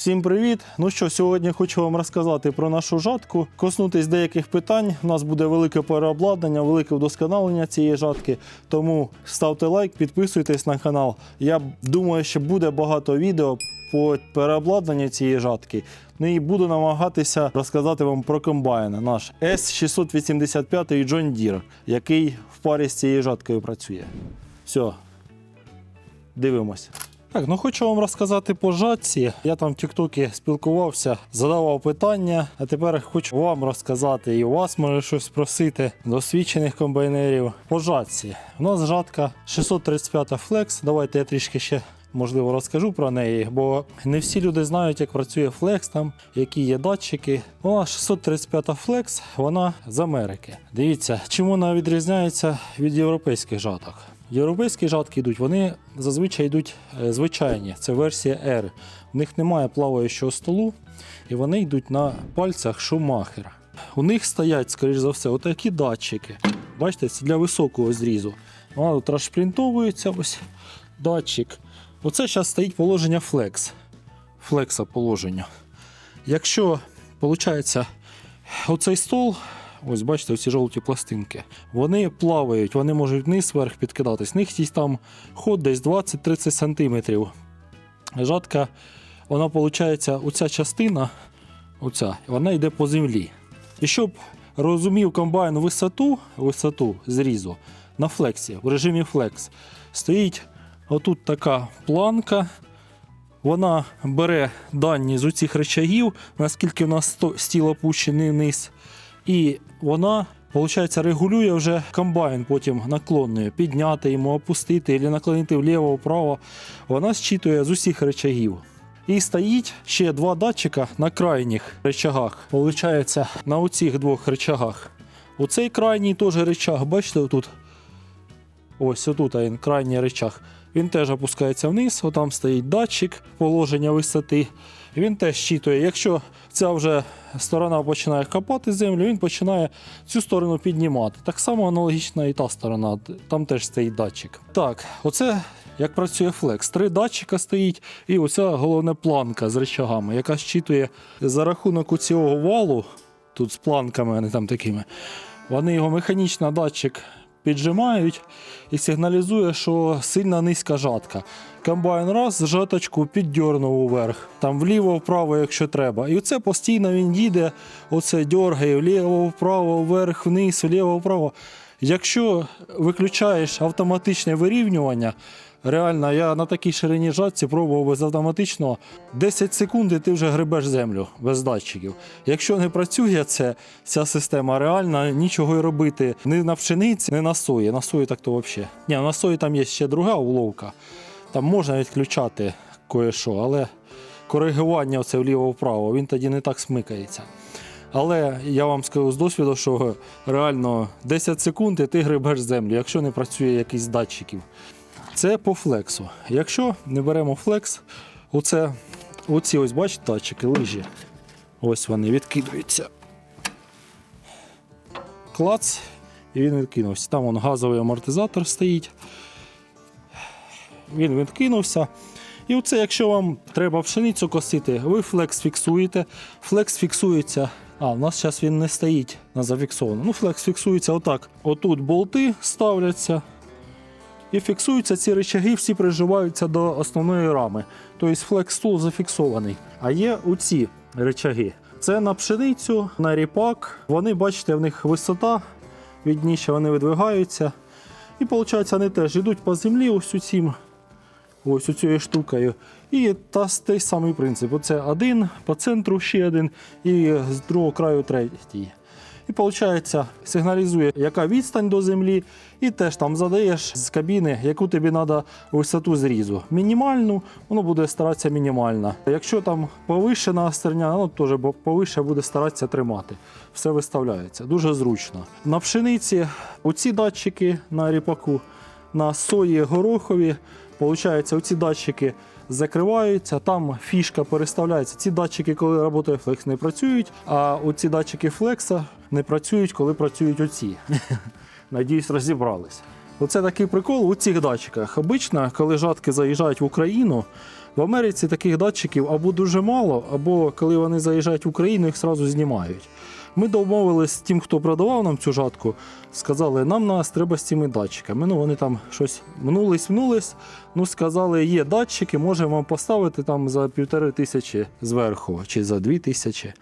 Всім привіт! Ну що, сьогодні хочу вам розказати про нашу жатку, коснутись деяких питань. У нас буде велике переобладнання, велике вдосконалення цієї жатки. Тому ставте лайк, підписуйтесь на канал. Я думаю, що буде багато відео по переобладнанню цієї жатки. Ну і буду намагатися розказати вам про комбайн наш S685 John Deere, який в парі з цією жаткою працює. Все, дивимось. Так, ну хочу вам розказати по жатці. Я там в Тіктокі спілкувався, задавав питання, а тепер хочу вам розказати і у вас може щось просити, досвідчених комбайнерів. По жатці. У нас жатка 635 Flex. Давайте я трішки ще. Можливо, розкажу про неї, бо не всі люди знають, як працює Flex, там, які є датчики. У нас 635 Flex, вона з Америки. Дивіться, чим вона відрізняється від європейських жаток. Європейські жатки йдуть, вони зазвичай йдуть е, звичайні, це версія R. В них немає плаваючого столу, і вони йдуть на пальцях Шумахера. У них стоять, скоріш за все, отакі датчики. Бачите, це для високого зрізу. Вона тут розшпринтовується ось датчик. Оце зараз стоїть положення флекс. Флекса положення. Якщо, виходить, оцей стол, ось бачите, ці жовті пластинки, вони плавають, вони можуть вниз вверх підкидатись. В них є там ход десь 20-30 см. Жатка, вона, виходить, оця частина, оця, вона йде по землі. І щоб розумів комбайн висоту, висоту зрізу на флексі, в режимі флекс, стоїть отут така планка. Вона бере дані з оцих речагів, наскільки у нас стіл опущений вниз. І вона, виходить, регулює вже комбайн потім наклонною, підняти йому, опустити або наклонити вліво-вправо. Вона зчитує з усіх речагів. І стоїть ще два датчика на крайніх речагах. Получається, на оцих двох речагах. Оцей крайній теж речаг, бачите, отут. Ось отут він, крайній речаг. Він теж опускається вниз, отам стоїть датчик положення висоти. Він теж щитує. Якщо ця вже сторона починає копати землю, він починає цю сторону піднімати. Так само аналогічна і та сторона, там теж стоїть датчик. Так, оце як працює флекс. Три датчика стоїть, і оця головна планка з речагами, яка щитує за рахунок цього валу, тут з планками, вони там такими. Вони його механічно датчик піджимають і сигналізує, що сильна низька жатка. Комбайн раз, жаточку піддьорнув уверх, там вліво-вправо, якщо треба. І це постійно він їде, оце дьоргає вліво-вправо, вверх, вниз, вліво-вправо. Якщо виключаєш автоматичне вирівнювання, реально я на такій ширині жатці пробував без автоматичного 10 секунд і ти вже гребеш землю без датчиків. Якщо не працює це, ця система, реально нічого й робити ні на пшениці, ні на сої. На сої так то взагалі. Ні, на сої там є ще друга уловка. Там можна відключати кое-що, але коригування оце вліво-вправо, він тоді не так смикається. Але я вам скажу з досвіду, що реально 10 секунд і ти гребеш землю, якщо не працює якийсь датчиків. Це по флексу. Якщо не беремо флекс, оце, оці ось бачите датчики, лижі. Ось вони відкидуються. Клац, і він відкинувся. Там вон газовий амортизатор стоїть. Він відкинувся. І оце, якщо вам треба пшеницю косити, ви флекс фіксуєте. Флекс фіксується. А, у нас зараз він не стоїть на зафіксовано. Ну, флекс фіксується отак. Отут болти ставляться. І фіксуються ці речаги, всі приживаються до основної рами. Тобто флекс стул зафіксований. А є оці речаги. Це на пшеницю, на ріпак. Вони, бачите, в них висота відніше, вони видвигаються. І виходить, вони теж йдуть по землі ось цим, ось цією штукою. І та, той самий принцип. Оце один, по центру ще один, і з другого краю третій. І виходить, сигналізує, яка відстань до землі, і теж там задаєш з кабіни, яку тобі треба висоту зрізу. Мінімальну, воно буде старатися мінімальна. Якщо там повищена стерня, воно теж бо- повище буде старатися тримати. Все виставляється. Дуже зручно. На пшениці оці датчики на ріпаку, на сої горохові, виходить, оці датчики закриваються, там фішка переставляється. Ці датчики, коли працює флекс, не працюють, а оці датчики флекса не працюють, коли працюють оці. Надіюсь, розібрались. Оце такий прикол у цих датчиках. Обично, коли жатки заїжджають в Україну, в Америці таких датчиків або дуже мало, або коли вони заїжджають в Україну, їх одразу знімають. Ми домовились з тим, хто продавав нам цю жатку, сказали, нам нас треба з цими датчиками. Ну, вони там щось минулись-мнулись. Ну, сказали, є датчики, можемо вам поставити там за півтори тисячі зверху чи за дві тисячі.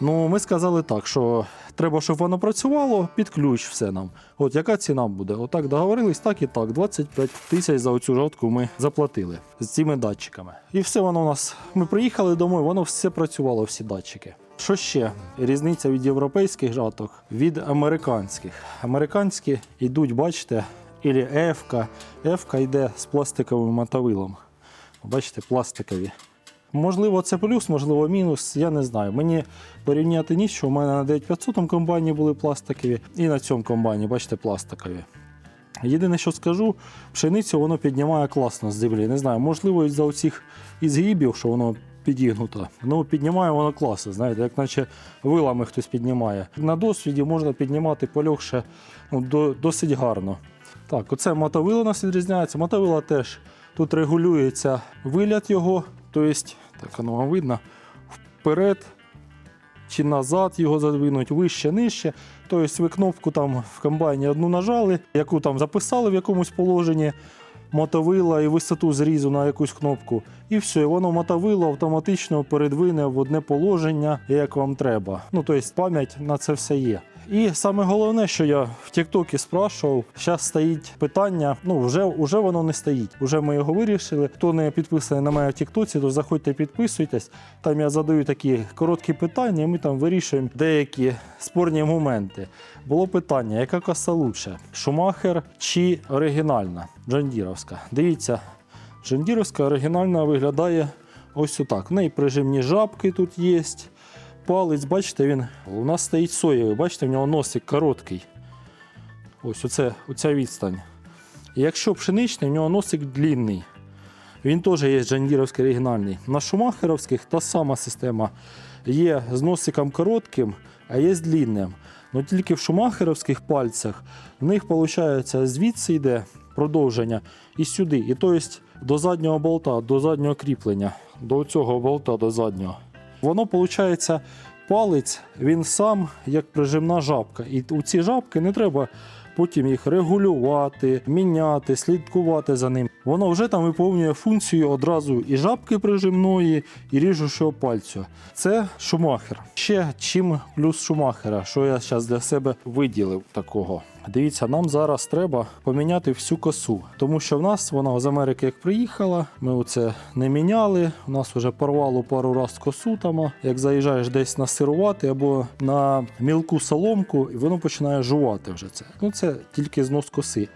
Ну, ми сказали так, що треба, щоб воно працювало, під ключ все нам. От яка ціна буде? Отак договорились, так і так. 25 тисяч за оцю жатку ми заплатили з цими датчиками. І все воно у нас. Ми приїхали домой, воно все працювало, всі датчики. Що ще? Різниця від європейських жаток від американських. Американські йдуть, бачите, ілі. Ефка йде з пластиковим мотовилом. Бачите, пластикові. Можливо, це плюс, можливо, мінус. Я не знаю. Мені порівняти ніч, що у мене на 9500 комбайні були пластикові, і на цьому комбайні, бачите, пластикові. Єдине, що скажу, пшеницю воно піднімає класно з землі. Не знаю, можливо, із-за оцих ізгибів, що воно підігнуто. Ну, піднімає воно класно, знаєте, як наче вилами хтось піднімає. На досвіді можна піднімати полегше ну, до, досить гарно. Так, оце мотовило у нас відрізняється. Мотовило теж тут регулюється виліт його, тобто, так воно вам видно, вперед чи назад його задвинуть, вище, нижче. Тобто ви кнопку там в комбайні одну нажали, яку там записали в якомусь положенні, мотовила і висоту зрізу на якусь кнопку. І все, і воно мотовило автоматично передвине в одне положення, як вам треба. Ну, тобто пам'ять на це все є. І саме головне, що я в Тіктокі спрашував, зараз стоїть питання. Ну, вже, вже воно не стоїть. Вже ми його вирішили. Хто не підписаний на мене в Тіктоці, то заходьте, підписуйтесь. Там я задаю такі короткі питання, і ми там вирішуємо деякі спорні моменти. Було питання, яка коса лучше? Шумахер чи оригінальна? Джандіровська. Дивіться, Джандіровська оригінальна виглядає ось отак. В неї прижимні жабки тут є. Палець, бачите, він у нас стоїть соєвий, бачите, в нього носик короткий. Ось оце, оця відстань. І якщо пшеничний, в нього носик длінний. Він теж є джандіровський оригінальний. На шумахеровських та сама система. Є з носиком коротким, а є з длінним. Ну тільки в шумахеровських пальцях в них виходить звідси йде продовження і сюди. І тобто до заднього болта, до заднього кріплення, до цього болта до заднього. Воно виходить, палець, він сам як прижимна жабка. І у ці жабки не треба потім їх регулювати, міняти, слідкувати за ним. Воно вже там виповнює функцію одразу і жабки прижимної, і ріжучого пальцю. Це шумахер. Ще чим плюс шумахера, що я зараз для себе виділив такого. Дивіться, нам зараз треба поміняти всю косу, тому що в нас вона з Америки як приїхала, ми оце не міняли. У нас вже порвало пару раз косу там. Як заїжджаєш десь на сирувати або на мілку соломку, і воно починає жувати вже це. Ну це тільки знос коси.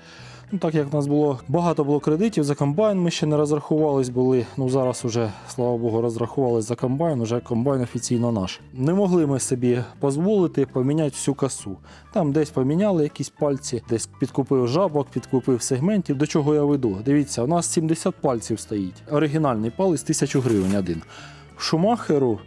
Ну, так як в нас було багато було кредитів за комбайн, ми ще не розрахувались були. Ну зараз уже, слава Богу, розрахувались за комбайн, уже комбайн офіційно наш. Не могли ми собі дозволити поміняти всю касу. Там десь поміняли якісь пальці, десь підкупив жабок, підкупив сегментів. До чого я веду? Дивіться, у нас 70 пальців стоїть. Оригінальний палець 1000 гривень один. В Шумахеру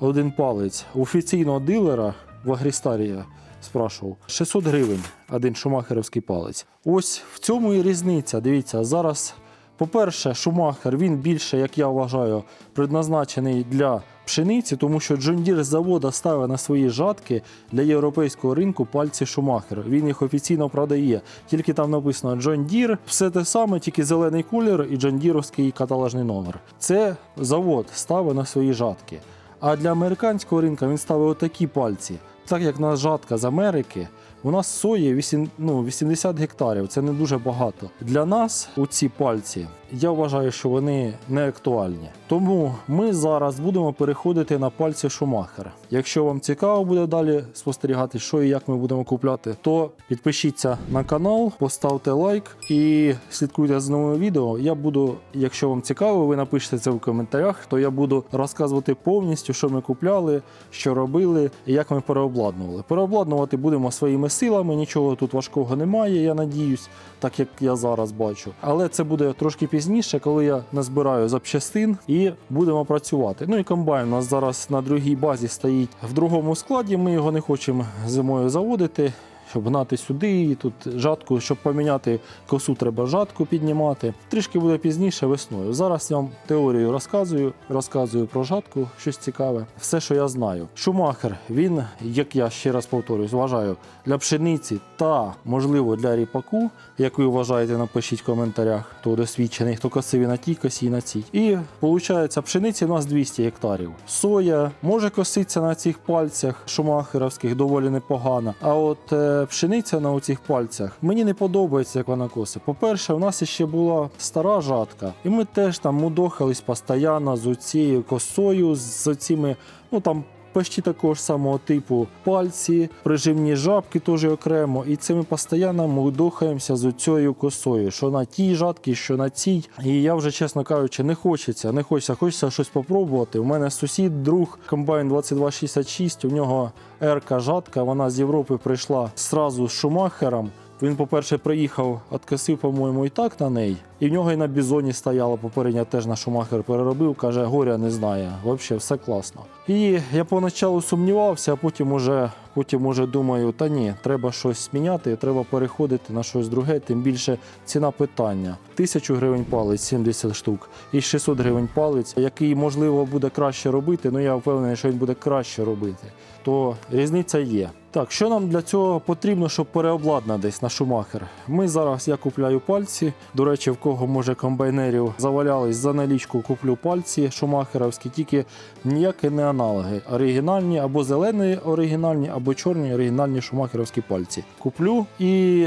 один палець офіційного дилера в Агрістарія спрашував 600 гривень один шумахерівський палець. Ось в цьому і різниця. Дивіться, зараз, по-перше, шумахер він більше, як я вважаю, предназначений для пшениці, тому що Deere з завода ставить на свої жатки для європейського ринку пальці Шумахер. Він їх офіційно продає. Тільки там написано Deere, все те саме, тільки зелений колір і John Deere'овський каталожний номер. Це завод ставить на свої жатки. А для американського ринку він ставив отакі пальці. Так як на жатка з Америки, у нас сої 8, ну, 80 гектарів, це не дуже багато. Для нас у ці пальці я вважаю, що вони не актуальні. Тому ми зараз будемо переходити на пальці Шумахера. Якщо вам цікаво буде далі спостерігати, що і як ми будемо купляти, то підпишіться на канал, поставте лайк і слідкуйте за новими відео. Я буду, якщо вам цікаво, ви напишете це в коментарях, то я буду розказувати повністю, що ми купляли, що робили і як ми переобладнували. Переобладнувати будемо своїми силами, нічого тут важкого немає, я надіюсь, так як я зараз бачу. Але це буде трошки пізніше, коли я назбираю запчастин і будемо працювати. Ну і комбайн у нас зараз на другій базі стоїть в другому складі. Ми його не хочемо зимою заводити. щоб гнати сюди. І тут жатку, щоб поміняти косу, треба жатку піднімати. Трішки буде пізніше весною. Зараз я вам теорію розказую, розказую про жатку, щось цікаве. Все, що я знаю. Шумахер, він, як я ще раз повторюсь, вважаю, для пшениці та, можливо, для ріпаку, як ви вважаєте, напишіть в коментарях, хто досвідчений, хто косив і на тій косі, і на цій. І виходить, пшениці у нас 200 гектарів. Соя може коситися на цих пальцях шумахеровських доволі непогано. А от е, пшениця на оцих пальцях мені не подобається, як вона косить. По-перше, у нас ще була стара жатка, і ми теж там мудохались постійно з цією косою, з цими, ну там. Почти такого ж самого типу пальці, прижимні жабки теж окремо. І це ми постійно мудохаємося з цією косою, що на тій жатці, що на цій. І я вже, чесно кажучи, не хочеться, не хочеться, хочеться щось спробувати. У мене сусід, друг, комбайн 2266, у нього ерка жатка, вона з Європи прийшла зразу з Шумахером. Він, по-перше, приїхав, откосив, по-моєму, і так на неї. І в нього і на бізоні стояла попередня теж на Шумахер переробив, каже, горя не знає. Взагалі все класно. І я поначалу сумнівався, а потім уже, потім уже думаю, та ні, треба щось міняти, треба переходити на щось друге, тим більше ціна питання. Тисячу гривень палець, 70 штук, і 600 гривень палець, який можливо буде краще робити, ну я впевнений, що він буде краще робити. То різниця є. Так, що нам для цього потрібно, щоб переобладнати десь на шумахер? Ми зараз я купляю пальці. До речі, в кого може комбайнерів завалялись за налічку, куплю пальці шумахеровські, тільки ніякі не аналоги. Оригінальні або зелені оригінальні, або чорні оригінальні шумахеровські пальці. Куплю і.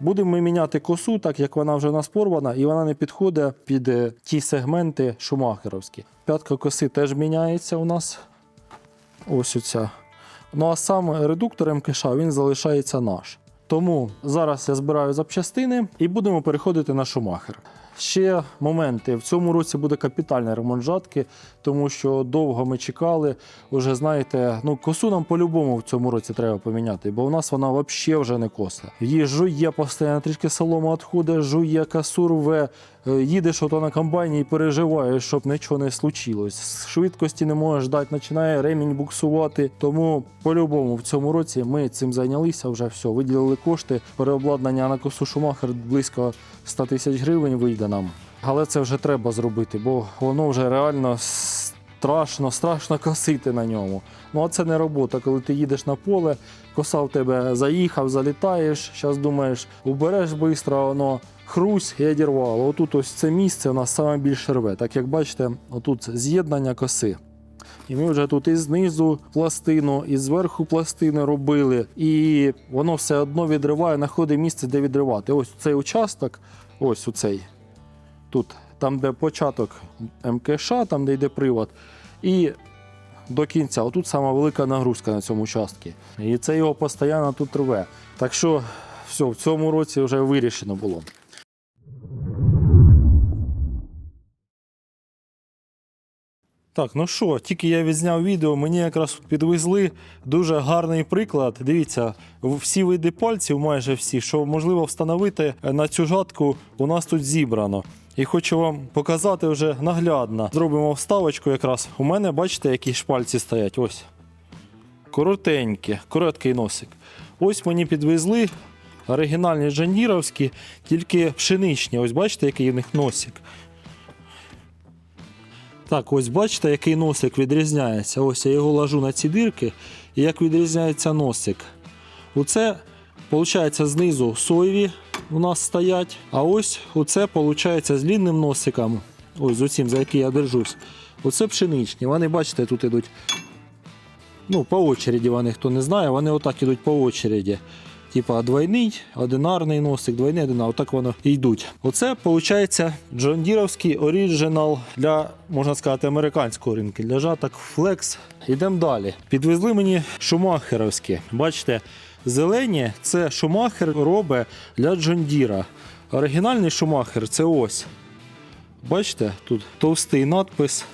Будемо ми міняти косу, так як вона вже у нас порвана, і вона не підходить під е, ті сегменти шумахеровські. П'ятка коси теж міняється у нас. Ось оця. Ну а сам редуктор МКШ він залишається наш. Тому зараз я збираю запчастини і будемо переходити на шумахер. Ще моменти. В цьому році буде капітальний ремонт жатки, тому що довго ми чекали. Уже знаєте, ну косу нам по-любому в цьому році треба поміняти, бо у нас вона взагалі вже не коса. Її жує постійно, трішки солома відходить, жує, косу рве. Е, Їдеш ото на комбайні і переживаєш, щоб нічого не случилось. Швидкості не можеш дати, починає ремінь буксувати. Тому по-любому в цьому році ми цим зайнялися. Вже все, виділили кошти. Переобладнання на косу Шумахер близько 100 тисяч гривень вийде нам. Але це вже треба зробити, бо воно вже реально страшно, страшно косити на ньому. Ну а це не робота, коли ти їдеш на поле, коса в тебе заїхав, залітаєш. Зараз думаєш, убереш швидко, воно хрусь і одірвало. Отут ось це місце у нас саме більше рве. Так як бачите, отут з'єднання коси. І ми вже тут і знизу пластину, і зверху пластини робили, і воно все одно відриває, знаходить місце, де відривати. Ось цей участок, ось цей. Тут, там, де початок МКШ, там, де йде привод, і до кінця. Отут сама велика нагрузка на цьому участку. І це його постійно тут рве. Так що, все, в цьому році вже вирішено було. Так, ну що, тільки я відзняв відео, мені якраз підвезли дуже гарний приклад. Дивіться, всі види пальців, майже всі, що можливо встановити на цю жатку, у нас тут зібрано. І хочу вам показати вже наглядно. Зробимо вставочку якраз. У мене, бачите, які ж пальці стоять. Ось. Коротенькі, короткий носик. Ось мені підвезли оригінальні джандіровські, тільки пшеничні. Ось бачите, який у них носик. Так, ось бачите, який носик відрізняється. Ось я його ложу на ці дирки, і як відрізняється носик. Оце, виходить, знизу соєві у нас стоять, а ось оце, виходить, з длинним носиком. Ось з оцим, за який я держусь. Оце пшеничні. Вони, бачите, тут ідуть. Ну, по очереді вони, хто не знає, вони отак ідуть по очереді. Типа двойний, одинарний носик, двойний одинарний, отак воно і йдуть. Оце виходить джондіровський оріджинал для, можна сказати, американського ринку, для жаток Flex. Йдемо далі. Підвезли мені шумахеровські. Бачите, зелені це шумахер робить для Джондіра. Оригінальний шумахер це ось. Бачите, тут товстий надпис.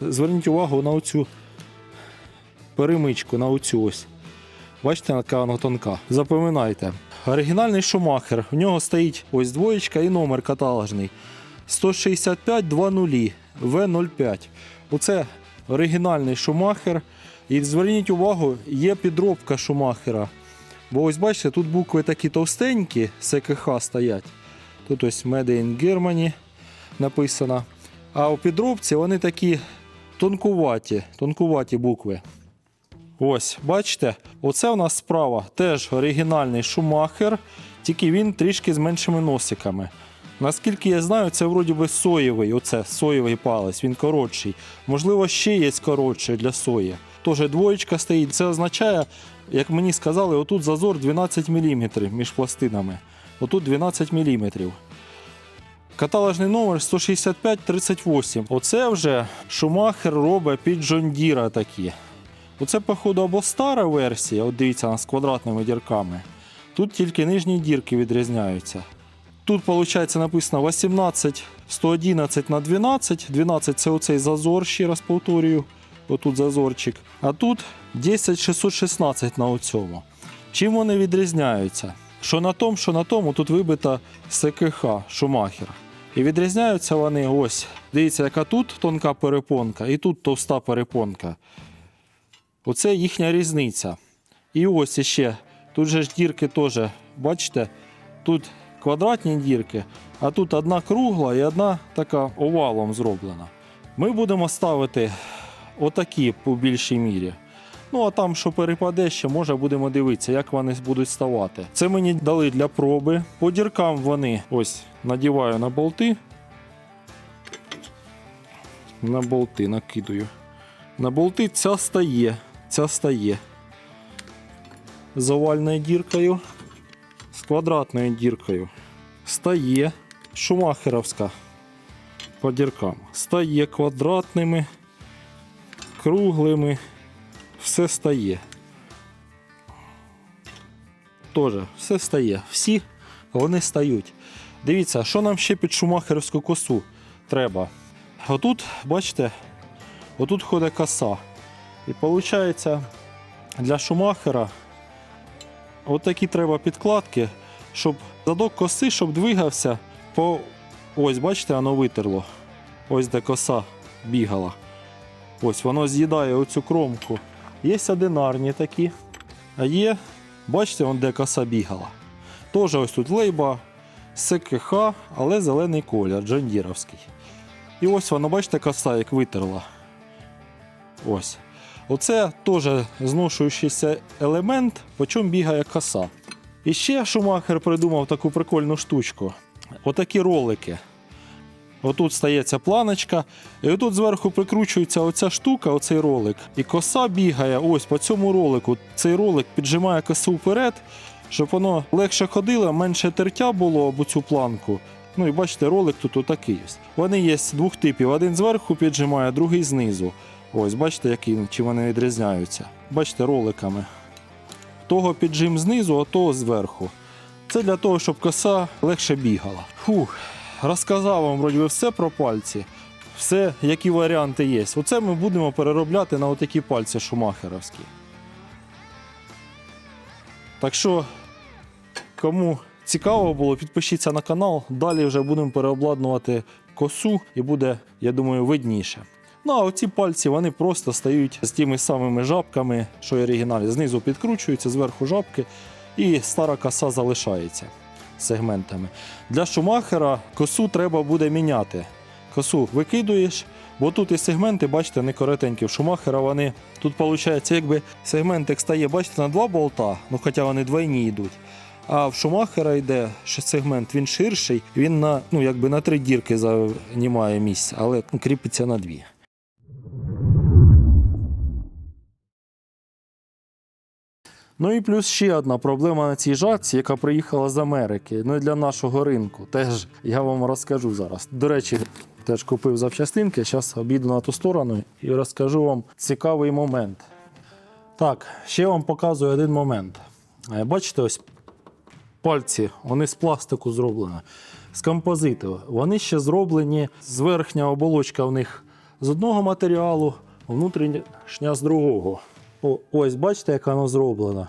Зверніть увагу на оцю перемичку, на оцю ось. Бачите, яка вона тонка. Запам'ятайте. Оригінальний шумахер. В нього стоїть ось двоєчка і номер каталожний. 165 20 В05. Оце оригінальний шумахер. І зверніть увагу, є підробка Шумахера. Бо ось бачите, тут букви такі товстенькі, СКХ стоять. Тут ось Made in Germany написано. А у підробці вони такі тонкуваті, тонкуваті букви. Ось, бачите, оце у нас справа теж оригінальний Шумахер, тільки він трішки з меншими носиками. Наскільки я знаю, це вроді би соєвий, оце соєвий палець, він коротший. Можливо, ще є коротший для сої. Тоже двоєчка стоїть. Це означає, як мені сказали, отут зазор 12 мм між пластинами. Отут 12 мм. Каталожний номер 16538. Оце вже Шумахер робить під Джондіра такі. Оце, походу, або стара версія, от дивіться, вона з квадратними дірками. Тут тільки нижні дірки відрізняються. Тут, виходить, написано 18 111 на 12. 12 це оцей зазор, ще раз повторюю. Отут зазорчик. А тут 10 616 на оцьому. Чим вони відрізняються? Що на тому, що на тому, тут вибита СКХ Шумахер. І відрізняються вони ось. Дивіться, яка тут тонка перепонка, і тут товста перепонка. Оце їхня різниця. І ось іще. Тут же ж дірки теж, бачите, тут квадратні дірки, а тут одна кругла і одна така овалом зроблена. Ми будемо ставити отакі по більшій мірі. Ну, а там, що перепаде, ще може будемо дивитися, як вони будуть ставати. Це мені дали для проби. По діркам вони ось надіваю на болти. На болти накидаю. На болти ця стає, ця стає. З овальною діркою, з квадратною діркою. Стає шумахеровська по діркам. Стає квадратними, круглими. Все стає. Тоже все стає. Всі вони стають. Дивіться, що нам ще під шумахерівську косу треба. Отут, бачите, отут ходить коса. І виходить, для шумахера отакі треба підкладки, щоб задок коси, щоб двигався по. Ось, бачите, воно витерло. Ось де коса бігала. Ось воно з'їдає оцю кромку. Є одинарні такі, а є, бачите, вон де коса бігала. Теж ось тут лейба СКХ, але зелений колір, джандіровський. І ось воно, бачите, коса як витерла. Ось. Оце теж зношуючийся елемент, по чому бігає коса. І ще Шумахер придумав таку прикольну штучку. Отакі ролики. Отут стається планочка, і отут зверху прикручується оця штука, оцей ролик. І коса бігає ось по цьому ролику. Цей ролик піджимає косу вперед, щоб воно легше ходило, менше тертя було об цю планку. Ну і бачите, ролик тут отакий. ось. Вони є двох типів: один зверху піджимає, другий знизу. Ось, бачите, які, чи вони відрізняються. Бачите, роликами. Того піджим знизу, а того зверху. Це для того, щоб коса легше бігала. Фух, розказав вам вроді все про пальці. Все, які варіанти є. Оце ми будемо переробляти на отакі пальці шумахеровські. Так що, кому цікаво було, підпишіться на канал. Далі вже будемо переобладнувати косу і буде, я думаю, видніше. Ну а оці пальці вони просто стають з тими самими жабками, що і оригіналі. Знизу підкручуються, зверху жабки, і стара коса залишається сегментами. Для шумахера косу треба буде міняти. Косу викидуєш, бо тут і сегменти, бачите, не коротенькі. В шумахера вони тут виходить, якби сегментик стає, бачите, на два болта, ну хоча вони двойні йдуть. А в шумахера йде що сегмент, він ширший, він на, ну, якби на три дірки займає місце, але кріпиться на дві. Ну і плюс ще одна проблема на цій жатці, яка приїхала з Америки. Ну і для нашого ринку. Теж я вам розкажу зараз. До речі, теж купив запчастинки. Зараз обійду на ту сторону і розкажу вам цікавий момент. Так, ще вам показую один момент. Е, Бачите, ось пальці, вони з пластику зроблені, з композиту. Вони ще зроблені з верхня оболочка в них з одного матеріалу, внутрішня з другого. О, ось, бачите, як воно зроблено.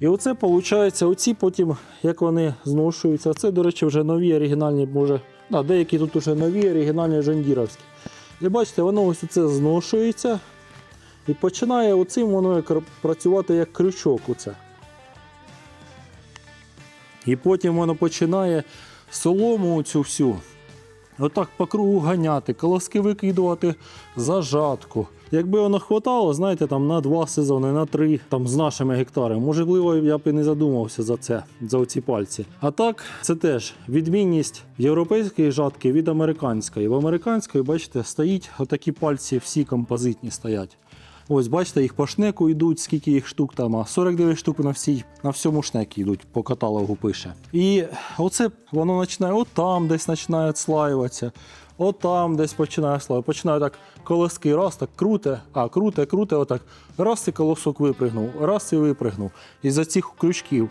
І оце виходить, оці потім, як вони зношуються. Це, до речі, вже нові оригінальні, може, да, деякі тут вже нові оригінальні жандіровські. І бачите, воно ось оце зношується. І починає оцим воно як працювати як крючок. Оце. І потім воно починає солому цю всю отак по кругу ганяти, колоски викидувати за жатку. Якби воно хватало, знаєте, там на два сезони, на три, там з нашими гектарами, можливо, я б і не задумався за це, за оці пальці. А так, це теж відмінність європейської жатки від американської. В американської, бачите, стоїть отакі пальці, всі композитні стоять. Ось, бачите, їх по шнеку йдуть, скільки їх штук там, а 49 штук на, всій, на всьому шнекі йдуть, по каталогу пише. І оце воно починає, отам десь починає отам десь починає слаюватися. Починає так колоски, раз так круте, а круте, круте, отак. Раз і колосок випригнув, раз і випригнув. Із-за цих крючків.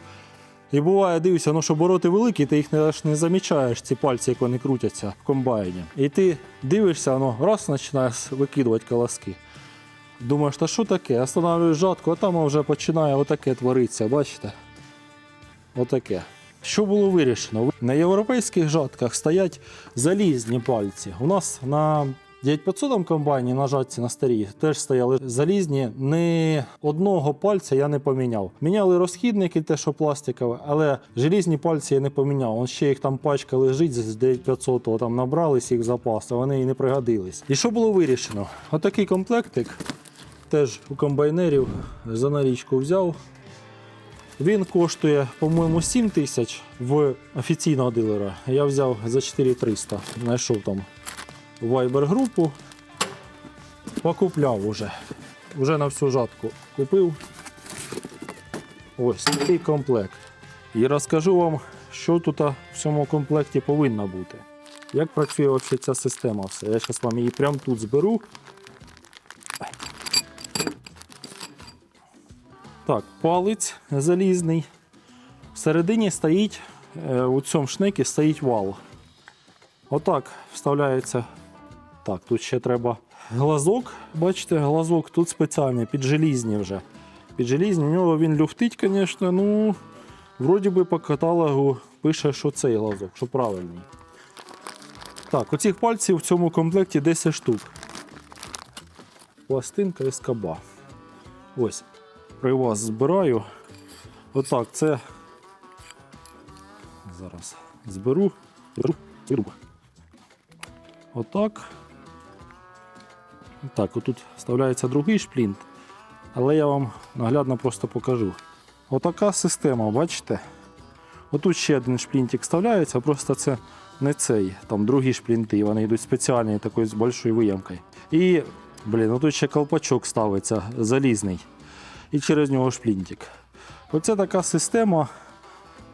І буває, дивишся, ну що обороти великі, ти їх не, аж не замічаєш, ці пальці, як вони крутяться в комбайні. І ти дивишся, воно раз починає викидувати колоски. Думаєш, та що таке? Останавлюєш жатку, а там вже починає отаке творитися, бачите? Отаке. Що було вирішено? На європейських жатках стоять залізні пальці. У нас на 9500 комбайні на жатці на старій теж стояли залізні. Ні одного пальця я не поміняв. Міняли розхідники, те, що пластикове, але желізні пальці я не поміняв. Он ще їх там пачка лежить з 9500, там набрались їх запас, а вони і не пригодились. І що було вирішено? Отакий комплектик теж у комбайнерів за налічку взяв. Він коштує, по-моєму, 7 тисяч в офіційного дилера. Я взяв за 4300. Знайшов там Viber групу. Покупляв уже. Уже на всю жатку купив. Ось такий комплект. І розкажу вам, що тут в цьому комплекті повинно бути. Як працює ця система. Все. Я зараз вам її прямо тут зберу. Так, палець залізний. Всередині стоїть, е, у цьому шнекі стоїть вал. Отак вставляється. Так, тут ще треба глазок. Бачите, глазок тут спеціальний, під желізні вже. Під желізні, у нього він люфтить, звісно, ну, вроді би по каталогу пише, що цей глазок, що правильний. Так, оцих пальців в цьому комплекті 10 штук. Пластинка і скоба. Ось вас збираю. Отак, це зараз зберу. Зберу. Отак. Так, отут вставляється другий шплінт, але я вам наглядно просто покажу. Отака система, бачите? Отут ще один шплінтик вставляється, просто це не цей, там другі шплінти, вони йдуть спеціальні такою з большою виямкою. І, блін, отут ще колпачок ставиться залізний і через нього шплінтик. Оце така система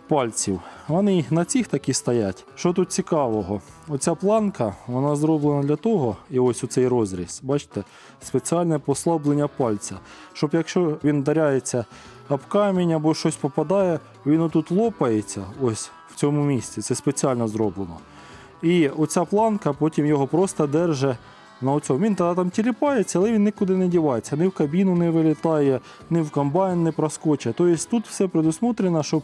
пальців. Вони на цих такі стоять. Що тут цікавого? Оця планка вона зроблена для того, і ось у цей розріз, бачите, спеціальне послаблення пальця. Щоб якщо він вдаряється об камінь або щось попадає, він отут лопається, ось в цьому місці. Це спеціально зроблено. І оця планка потім його просто держить на оцьому. Він там тіліпається, але він нікуди не дівається. Ні в кабіну не вилітає, ні в комбайн не проскочить. Тобто тут все предусмотрено, щоб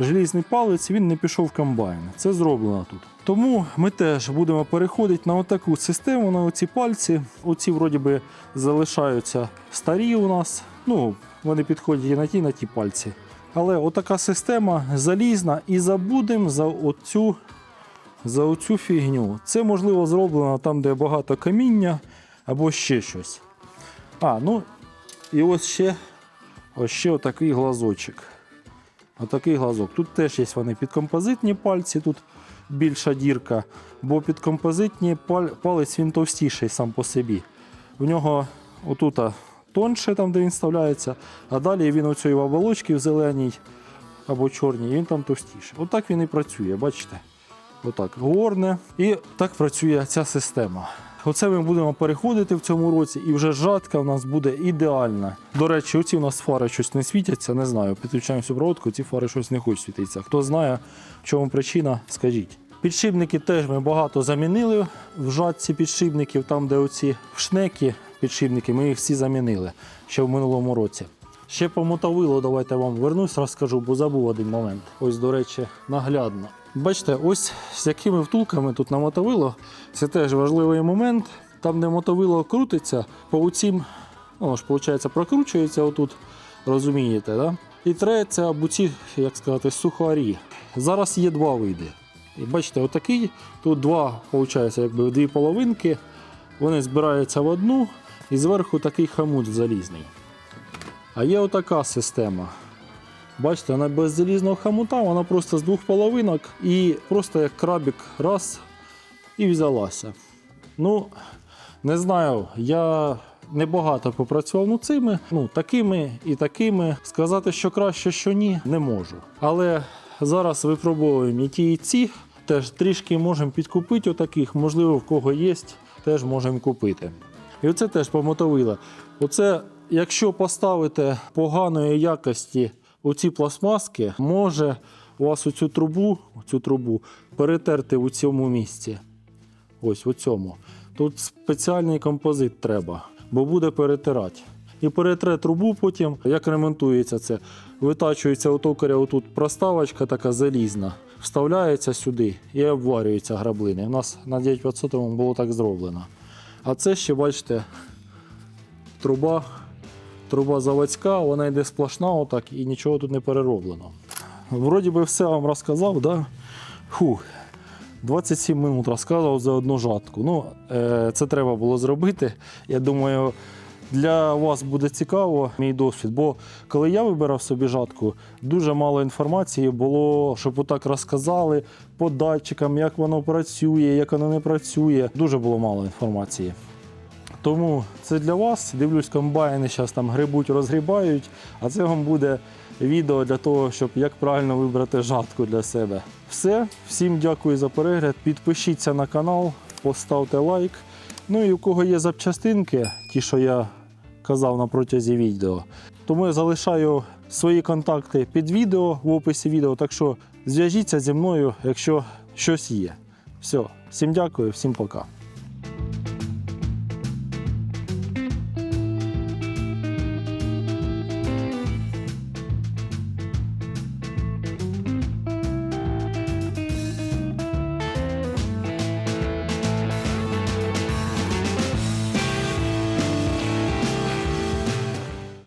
желізний палець він не пішов в комбайн. Це зроблено тут. Тому ми теж будемо переходити на отаку систему, на оці пальці. Оці вроді би залишаються старі у нас. Ну, вони підходять і на ті, на ті пальці. Але отака система залізна і забудемо за оцю за оцю фігню. Це можливо зроблено там, де багато каміння або ще щось. А, ну і ось ще, ось ще отакий глазочок. Отакий глазок. Тут теж є вони підкомпозитні пальці, тут більша дірка, бо підкомпозитні палець він товстіший сам по собі. В нього отут тонше, там, де він вставляється, а далі він оцієї оболочки в зеленій або чорній, він там товстіший. Отак він і працює, бачите? Отак горне. І так працює ця система. Оце ми будемо переходити в цьому році, і вже жатка в нас буде ідеальна. До речі, оці у нас фари щось не світяться, не знаю. Підключаємо всю проводку, ці фари щось не хочуть світитися. Хто знає, в чому причина, скажіть. Підшипники теж ми багато замінили в жатці підшипників, там, де оці шнеки підшипники, ми їх всі замінили ще в минулому році. Ще по мотовилу давайте вам вернусь, розкажу, бо забув один момент. Ось, до речі, наглядно. Бачите, ось з якими втулками тут на мотовило. Це теж важливий момент. Там, де мотовило крутиться, по оцім Воно ж, виходить, прокручується отут, розумієте, да? І треться або ці, як сказати, сухарі. Зараз є два види. І бачите, отакий, тут два, виходить, якби дві половинки. Вони збираються в одну, і зверху такий хамут залізний. А є отака система. Бачите, вона без залізного хамута, вона просто з двох половинок і просто як крабік раз і взялася. Ну, не знаю, я небагато попрацював над цими, ну, такими і такими. Сказати, що краще, що ні, не можу. Але зараз випробовуємо і ті, і ці. Теж трішки можемо підкупити отаких, можливо, в кого є, теж можемо купити. І оце теж помотовило. Оце, якщо поставити поганої якості оці пластмаски, може у вас оцю трубу, оцю трубу перетерти у цьому місці. Ось у цьому. Тут спеціальний композит треба, бо буде перетирати. І перетре трубу потім, як ремонтується це. Витачується у токаря отут проставочка така залізна, вставляється сюди і обварюються граблини. У нас на 9500 було так зроблено. А це ще, бачите, труба, труба заводська, вона йде сплошна отак і нічого тут не перероблено. Вроді би все вам розказав, да? Фух. 27 минут розказував за одну жатку. Ну, е, це треба було зробити. Я думаю, для вас буде цікаво мій досвід. Бо коли я вибирав собі жатку, дуже мало інформації було, щоб отак розказали по датчикам, як воно працює, як воно не працює. Дуже було мало інформації. Тому це для вас. Дивлюсь, комбайни зараз там грибуть, розгрібають, а це вам буде відео для того, щоб як правильно вибрати жатку для себе. Все, всім дякую за перегляд. Підпишіться на канал, поставте лайк. Ну і у кого є запчастинки, ті, що я казав на протязі відео, тому я залишаю свої контакти під відео в описі відео. Так що зв'яжіться зі мною, якщо щось є. Все, всім дякую, всім пока.